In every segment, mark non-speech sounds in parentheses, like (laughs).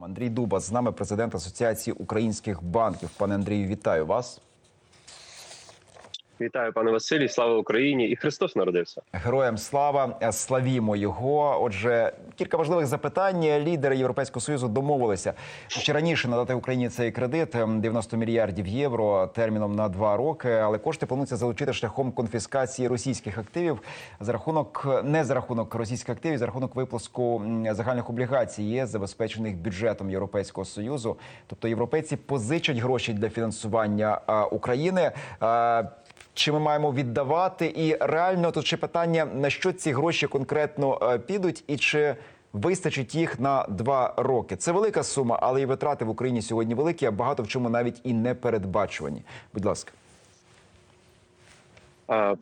Андрій Дуба з нами, президент Асоціації українських банків. Пане Андрію, вітаю вас. Вітаю, пане Василій, слава Україні! І Христос народився. Героям слава, славімо його. Отже, кілька важливих запитань. Лідери Європейського союзу домовилися ще раніше надати Україні цей кредит ем, 90 мільярдів євро терміном на два роки. Але кошти плануються залучити шляхом конфіскації російських активів за рахунок не за рахунок російських активів, за рахунок виплеску м, загальних облігацій ЄС, забезпечених бюджетом Європейського союзу. Тобто європейці позичать гроші для фінансування України. Чи ми маємо віддавати? І реально тут ще питання: на що ці гроші конкретно е, підуть, і чи вистачить їх на два роки? Це велика сума, але і витрати в Україні сьогодні великі, а багато в чому навіть і не передбачувані. Будь ласка.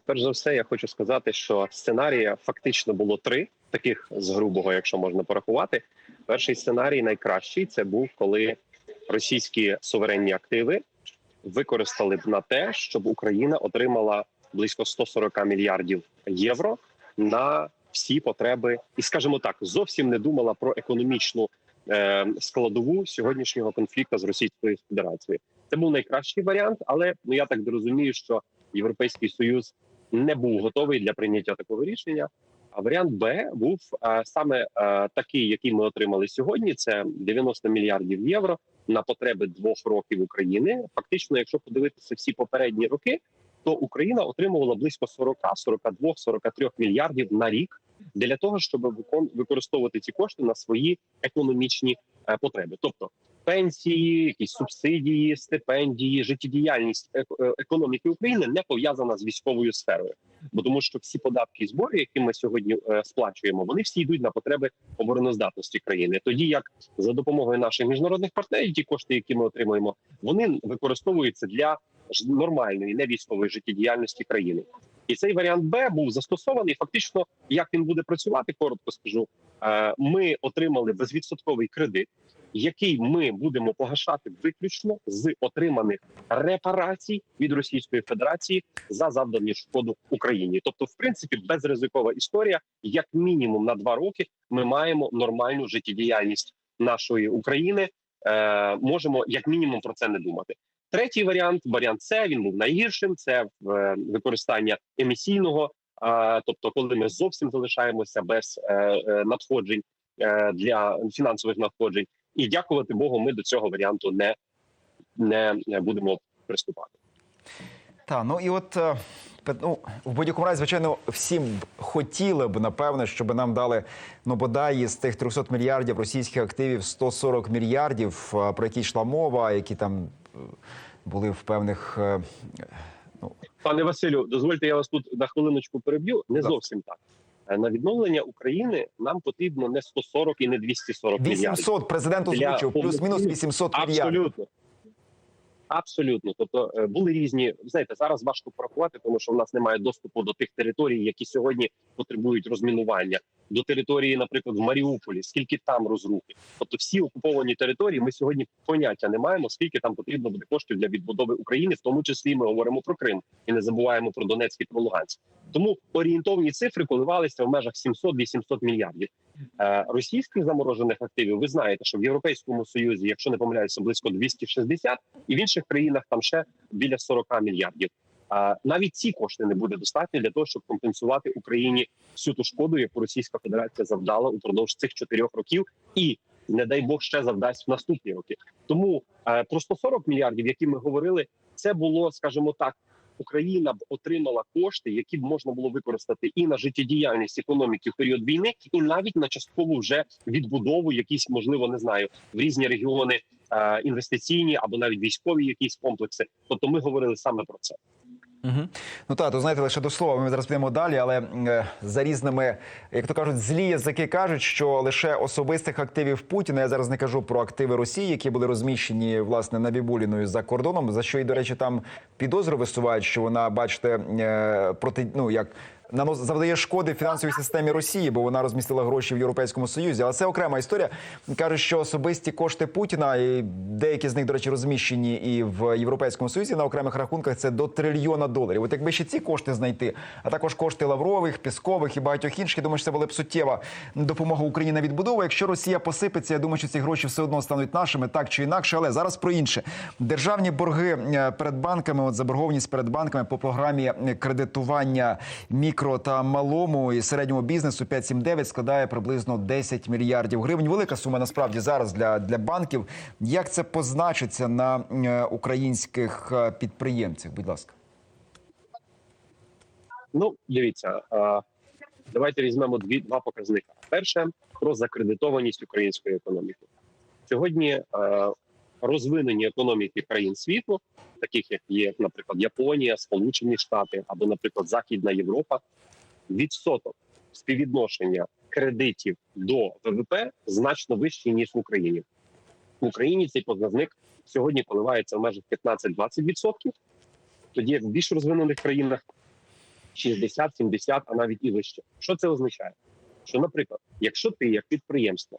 Перш за все, я хочу сказати, що сценарія фактично було три таких з грубого, якщо можна порахувати. Перший сценарій найкращий це був коли російські суверенні активи використали б на те, щоб Україна отримала близько 140 мільярдів євро на всі потреби, і скажімо так, зовсім не думала про економічну е, складову сьогоднішнього конфлікту з Російською Федерацією. Це був найкращий варіант, але ну я так розумію, що Європейський союз не був готовий для прийняття такого рішення. А варіант Б був е, саме е, такий, який ми отримали сьогодні. Це 90 мільярдів євро на потреби двох років України. Фактично, якщо подивитися всі попередні роки, то Україна отримувала близько 40, 42, 43 мільярдів на рік для того, щоб використовувати ці кошти на свої економічні е, потреби, тобто пенсії, якісь субсидії, стипендії, життєдіяльність е, економіки України не пов'язана з військовою сферою. Бо тому, що всі податки і збори, які ми сьогодні е, сплачуємо, вони всі йдуть на потреби обороноздатності країни. Тоді як за допомогою наших міжнародних партнерів, ті кошти, які ми отримуємо, вони використовуються для нормальної не військової життєдіяльності країни. І цей варіант Б був застосований. Фактично, як він буде працювати, коротко скажу. Е, Ми отримали безвідсотковий кредит, який ми будемо погашати виключно з отриманих репарацій від Російської Федерації за завдану шкоду Україні. Тобто, в принципі, безризикова історія. Як мінімум на два роки ми маємо нормальну життєдіяльність нашої України. Е, можемо як мінімум про це не думати. Третій варіант варіант С, він був найгіршим. Це е, використання емісійного, е, тобто, коли ми зовсім залишаємося без е, надходжень для фінансових надходжень. І дякувати Богу, ми до цього варіанту не, не будемо приступати. Та ну і от е, ну, в будь-якому разі, звичайно, всім хотіли б напевне, щоб нам дали ну бодай із тих 300 мільярдів російських активів 140 мільярдів, е, про які йшла мова, які там е, були в певних. Ну, Пане Василю, дозвольте, я вас тут на хвилиночку переб'ю. Не зовсім так. Е, На відновлення України нам потрібно не 140 і не 240 мільярдів. 800 президент озвучив, плюс-мінус повноцінних- 800 мільярдів. Абсолютно. Абсолютно, тобто е, були різні. Знаєте, зараз важко порахувати, тому що в нас немає доступу до тих територій, які сьогодні потребують розмінування. До території, наприклад, в Маріуполі, скільки там розрухи. Тобто, всі окуповані території, ми сьогодні поняття не маємо, скільки там потрібно буде коштів для відбудови України, в тому числі ми говоримо про Крим і не забуваємо про Донецьк і про Луганськ. Тому орієнтовні цифри коливалися в межах 700-800 мільярдів. Е, російських заморожених активів. Ви знаєте, що в Європейському Союзі, якщо не помиляюся, близько 260, і в інших країнах там ще біля 40 мільярдів. Навіть ці кошти не буде достатньо для того, щоб компенсувати Україні всю ту шкоду, яку Російська Федерація завдала упродовж цих чотирьох років, і не дай Бог ще завдасть в наступні роки. Тому е, про 140 мільярдів, які ми говорили, це було, скажімо так. Україна б отримала кошти, які б можна було використати і на життєдіяльність економіки в період війни, і навіть на часткову вже відбудову, якісь можливо не знаю в різні регіони е, інвестиційні або навіть військові якісь комплекси. Тобто, ми говорили саме про це. Угу. Ну та то знаєте, лише до слова, ми зараз підемо далі, але е, за різними, як то кажуть, злі язики кажуть, що лише особистих активів Путіна, я зараз не кажу про активи Росії, які були розміщені власне на Бібуліною за кордоном, за що і, до речі, там підозру висувають, що вона, бачите, е, проти ну як завдає шкоди фінансовій системі Росії, бо вона розмістила гроші в Європейському Союзі. Але це окрема історія. Кажуть, що особисті кошти Путіна, і деякі з них, до речі, розміщені і в Європейському Союзі на окремих рахунках. Це до трильйона доларів. От якби ще ці кошти знайти, а також кошти Лаврових, Піскових і багатьох інших, я думаю, що це була б суттєва допомога Україні на відбудову. Якщо Росія посипеться, я думаю, що ці гроші все одно стануть нашими, так чи інакше. Але зараз про інше державні борги е, перед банками, от заборгованість перед банками по програмі кредитування мікро та малому і середньому бізнесу 5.7.9 складає приблизно 10 мільярдів гривень. Велика сума насправді зараз для, для банків. Як це позначиться на е, українських е, підприємцях? Будь ласка. Ну, дивіться, е, давайте візьмемо дві два показника. Перше про закредитованість української економіки. Сьогодні розвинені економіки країн світу, таких як є, наприклад, Японія, Сполучені Штати або, наприклад, Західна Європа, відсоток співвідношення кредитів до ВВП значно вищий ніж в Україні. В Україні цей показник сьогодні коливається в межах 15-20%, тоді як в більш розвинених країнах 60, 70, а навіть і вище. Що це означає? Що, наприклад, якщо ти як підприємство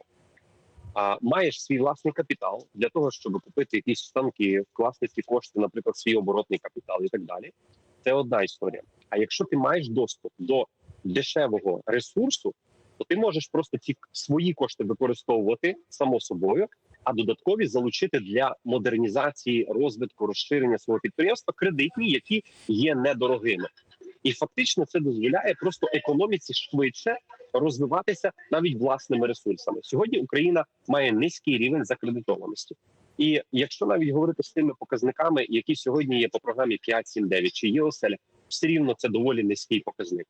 а, маєш свій власний капітал для того, щоб купити якісь станки, вкласти ці кошти, наприклад, свій оборотний капітал і так далі, це одна історія. А якщо ти маєш доступ до дешевого ресурсу, то ти можеш просто ці свої кошти використовувати само собою, а додаткові залучити для модернізації, розвитку, розширення свого підприємства кредитні, які є недорогими. І фактично це дозволяє просто економіці швидше розвиватися навіть власними ресурсами. Сьогодні Україна має низький рівень закредитованості. І якщо навіть говорити з тими показниками, які сьогодні є по програмі 5, 7, 9 чи є оселя, все рівно це доволі низький показник.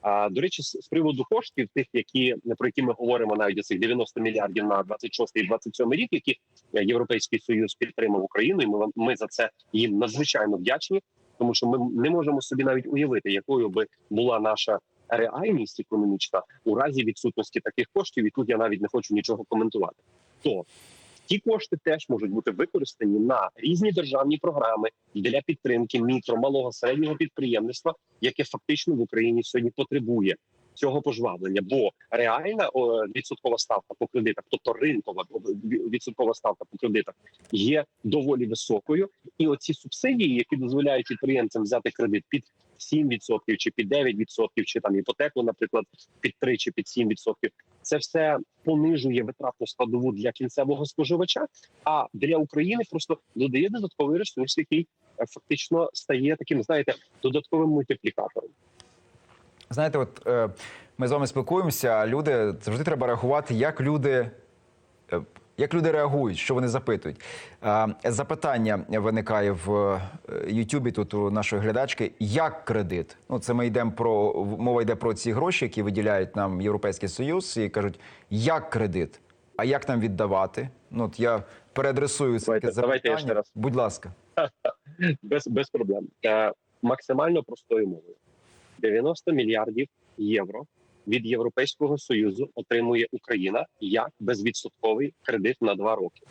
А до речі, з приводу коштів, тих, які про які ми говоримо, навіть цих 90 мільярдів на 26 і 27 рік, які Європейський Союз підтримав Україну, і ми ми за це їм надзвичайно вдячні, тому що ми не можемо собі навіть уявити, якою би була наша реальність економічна у разі відсутності таких коштів. І тут я навіть не хочу нічого коментувати. То ті кошти теж можуть бути використані на різні державні програми для підтримки мікро, малого середнього підприємництва, яке фактично в Україні сьогодні потребує цього пожвавлення. Бо реальна відсоткова ставка по кредитах, тобто ринкова відсоткова ставка по кредитах, є доволі високою. І оці субсидії, які дозволяють підприємцям взяти кредит під 7% чи під 9%, чи там іпотеку, наприклад, під 3 чи під 7%, це все понижує витратну складову для кінцевого споживача. А для України просто додає додатковий ресурс, який е, фактично стає таким, знаєте, додатковим мультиплікатором. Знаєте, от е, ми з вами спілкуємося. а Люди завжди треба рахувати, як люди. е, Як люди реагують, що вони запитують? Е, Запитання виникає в е, Ютубі тут у нашої глядачки: як кредит? Ну, це ми йдемо про мова йде про ці гроші, які виділяють нам Європейський Союз, і кажуть, як кредит? А як нам віддавати? Ну, от я переадресую це таке давайте ще раз. Будь ласка. (laughs) без, без проблем. Е, максимально простою мовою. 90 мільярдів євро від Європейського союзу отримує Україна як безвідсотковий кредит на два роки.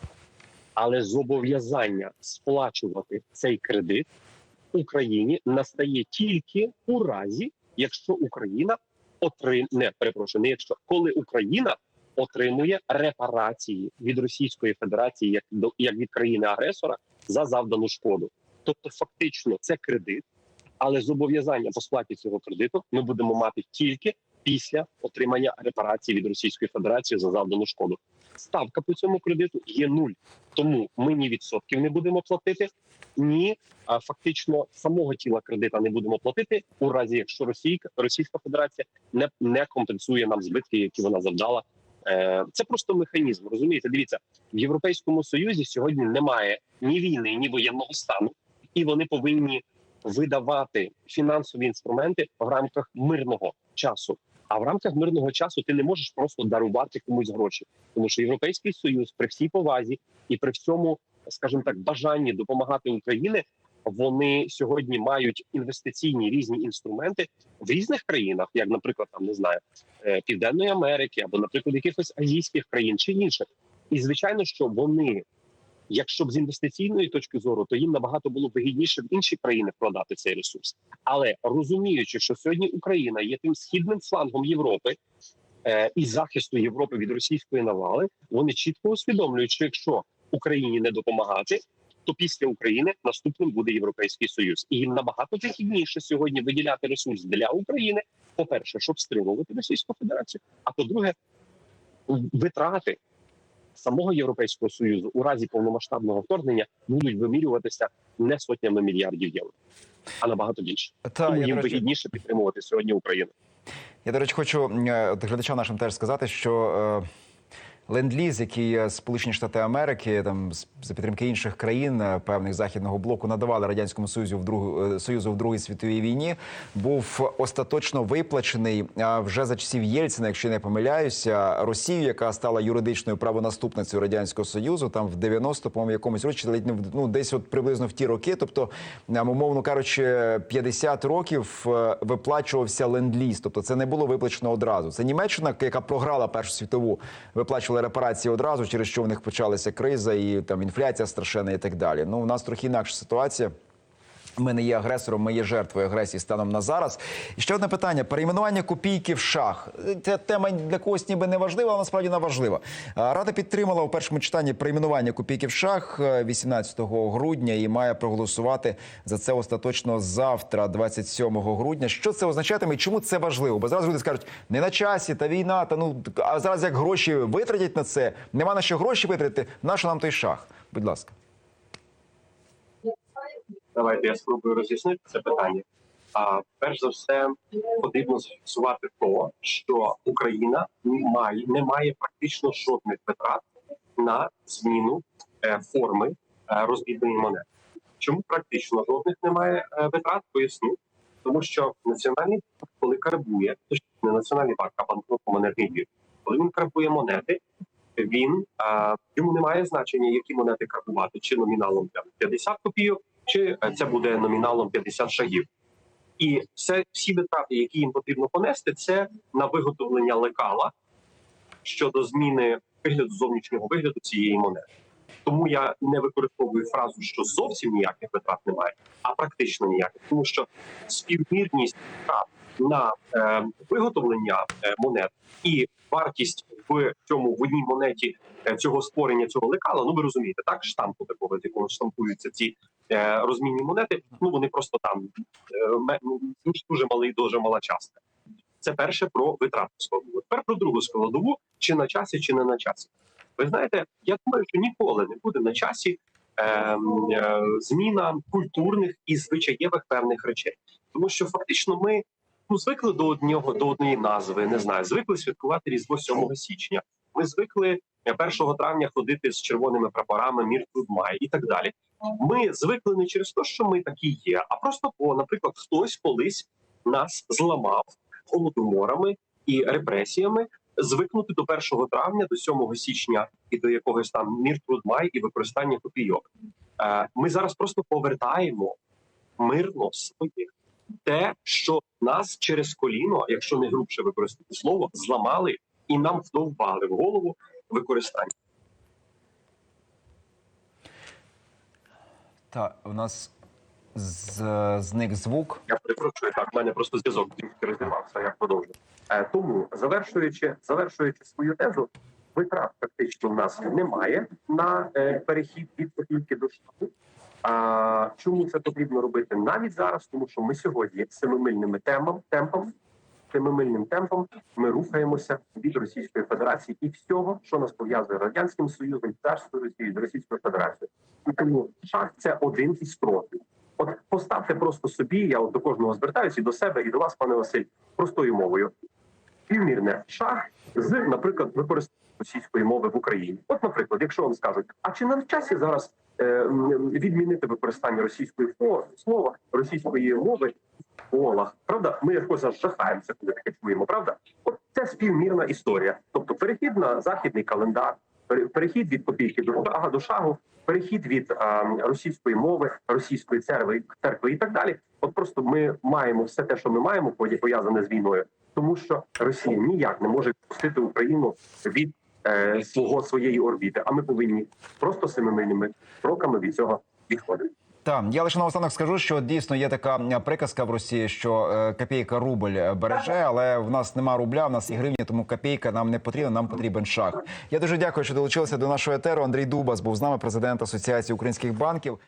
Але зобов'язання сплачувати цей кредит Україні настає тільки у разі, якщо Україна отрим... не перепрошую, не якщо коли Україна отримує репарації від Російської Федерації як до як від країни агресора за завдану шкоду. Тобто, фактично, це кредит, але зобов'язання по сплаті цього кредиту ми будемо мати тільки після отримання репарації від Російської Федерації за завдану шкоду. Ставка по цьому кредиту є нуль, тому ми ні відсотків не будемо платити, ні а, фактично самого тіла кредита не будемо платити у разі, якщо Російська Російська Федерація не, не компенсує нам збитки, які вона завдала. Е, Це просто механізм. Розумієте, дивіться в Європейському Союзі сьогодні немає ні війни, ні воєнного стану, і вони повинні видавати фінансові інструменти в рамках мирного часу. А в рамках мирного часу ти не можеш просто дарувати комусь гроші, тому що європейський союз при всій повазі і при всьому, скажімо так, бажанні допомагати Україні. Вони сьогодні мають інвестиційні різні інструменти в різних країнах, як, наприклад, там не знаю, е, Південної Америки або, наприклад, якихось азійських країн чи інших. І звичайно, що вони якщо б з інвестиційної точки зору, то їм набагато було вигідніше в інші країни вкладати цей ресурс. Але розуміючи, що сьогодні Україна є тим східним флангом Європи е, і захисту Європи від російської навали, вони чітко усвідомлюють, що якщо Україні не допомагати, то після України наступним буде Європейський Союз, і їм набагато вигідніше сьогодні виділяти ресурс для України. По перше, щоб стримувати Російську Федерацію, а по-друге, витрати самого Європейського союзу у разі повномасштабного вторгнення будуть вимірюватися не сотнями мільярдів євро, а набагато більше. Та Тому їм вигідніше підтримувати сьогодні Україну. я до речі, хочу е, глядачам нашим теж сказати, що. Ленд-ліз, який е, Сполучені Штати Америки там за підтримки інших країн е, певних західного блоку надавали радянському союзу в другу е, союзу в другій світовій війні, був остаточно виплачений вже за часів Єльцина, якщо не помиляюся, Росію, яка стала юридичною правонаступницею радянського союзу, там в 90 по якомусь році, ну десь от приблизно в ті роки, тобто, е, умовно кажучи, 50 років виплачувався ленд-ліз, тобто це не було виплачено одразу. Це Німеччина, яка програла першу світову, виплачувала репарації одразу, через що в них почалася криза і там інфляція страшенна і так далі. Ну у нас трохи інакша ситуація. Ми не є агресором, ми є жертвою агресії станом на зараз. І ще одне питання: перейменування копійки в шах. Ця тема для когось ніби не важлива, але насправді вона важлива. Рада підтримала у першому читанні перейменування копійки в шах е, 18 грудня і має проголосувати за це остаточно завтра, 27 грудня. Що це означатиме і чому це важливо? Бо зараз люди скажуть, не на часі, та війна, та ну а зараз як гроші витратять на це, нема на що гроші витратити. Нащо нам той шах? Будь ласка. Давайте я спробую роз'яснити це питання. А перш за все, потрібно зафіксувати то, що Україна має не має практично жодних витрат на зміну е, форми е, розбідної монети. Чому практично жодних немає е, витрат? Поясню, тому що національний банк, коли карбує, не національний банк, а банкното-монетний двір, коли він карбує монети, він е, йому немає значення, які монети карбувати, чи номіналом там, 50 копійок, чи е, це буде номіналом 50 шагів. І все всі витрати, які їм потрібно понести, це на виготовлення лекала щодо зміни вигляду зовнішнього вигляду цієї монети. Тому я не використовую фразу, що зовсім ніяких витрат немає, а практично ніяких, тому що співмірність на е, виготовлення е, монет і вартість в цьому в одній монеті е, цього створення цього лекала. Ну ви розумієте, так штампу такого, з якого штампуються ці розмінні монети. Ну вони просто там е, ну, дуже малий, дуже мала частка. Це перше про витрату складову. Тепер про другу складову: чи на часі, чи не на часі. Ви знаєте, я думаю, що ніколи не буде на часі ем, е, зміна культурних і звичаєвих певних речей, тому що фактично ми ну звикли до одного до однієї назви. Не знаю, звикли святкувати різдво 7 січня. Ми звикли е, 1 травня ходити з червоними прапорами Мір тут май і так далі. Ми звикли не через те, що ми такі є, а просто бо, наприклад, хтось колись нас зламав голодоморами і репресіями. Звикнути до 1 травня, до 7 січня і до якогось там мір май і використання копійок. Е, Ми зараз просто повертаємо мирно своє те, що нас через коліно, якщо не грубше використати слово, зламали і нам вдовбали в голову використання. Та у нас з, зник звук. Я перепрошую, так в мене просто зв'язок розірвався. Я продовжу. Е, тому завершуючи, завершуючи свою тезу, витрат фактично в нас немає на е, перехід від копійки до штату. А чому це потрібно робити навіть зараз? Тому що ми сьогодні семимильними темпом, темпом, семимильним темпом ми рухаємося від Російської Федерації і всього, що нас пов'язує з радянським союзом, царською Росією, з Російською Федерацією. І тому шах це один із кроків. От поставте просто собі, я от до кожного звертаюся і до себе, і до вас, пане Василь, простою мовою. Співмірне шах з, наприклад, використанням російської мови в Україні. От, наприклад, якщо вам скажуть, а чи на часі зараз е, відмінити використання російської слова, російської мови в школах? Правда, ми якось аж жахаємося, коли таке чуємо. Правда, от це співмірна історія. Тобто, перехід на західний календар, перехід від копійки до шага до шагу, перехід від а, російської мови, російської церкви, церкви і так далі. От просто ми маємо все те, що ми маємо, пов'язане з війною, тому що Росія ніяк не може відпустити Україну від е, свого своєї орбіти. А ми повинні просто семимильними кроками від цього відходити. Так, я лише наостанок скажу, що дійсно є така е, приказка в Росії, що е, копійка рубль е, береже, але в нас нема рубля, в нас і гривні, тому копійка нам не потрібна, нам потрібен шаг. Я дуже дякую, що долучилися до нашого етеру. Андрій Дубас був з нами, президент Асоціації українських банків.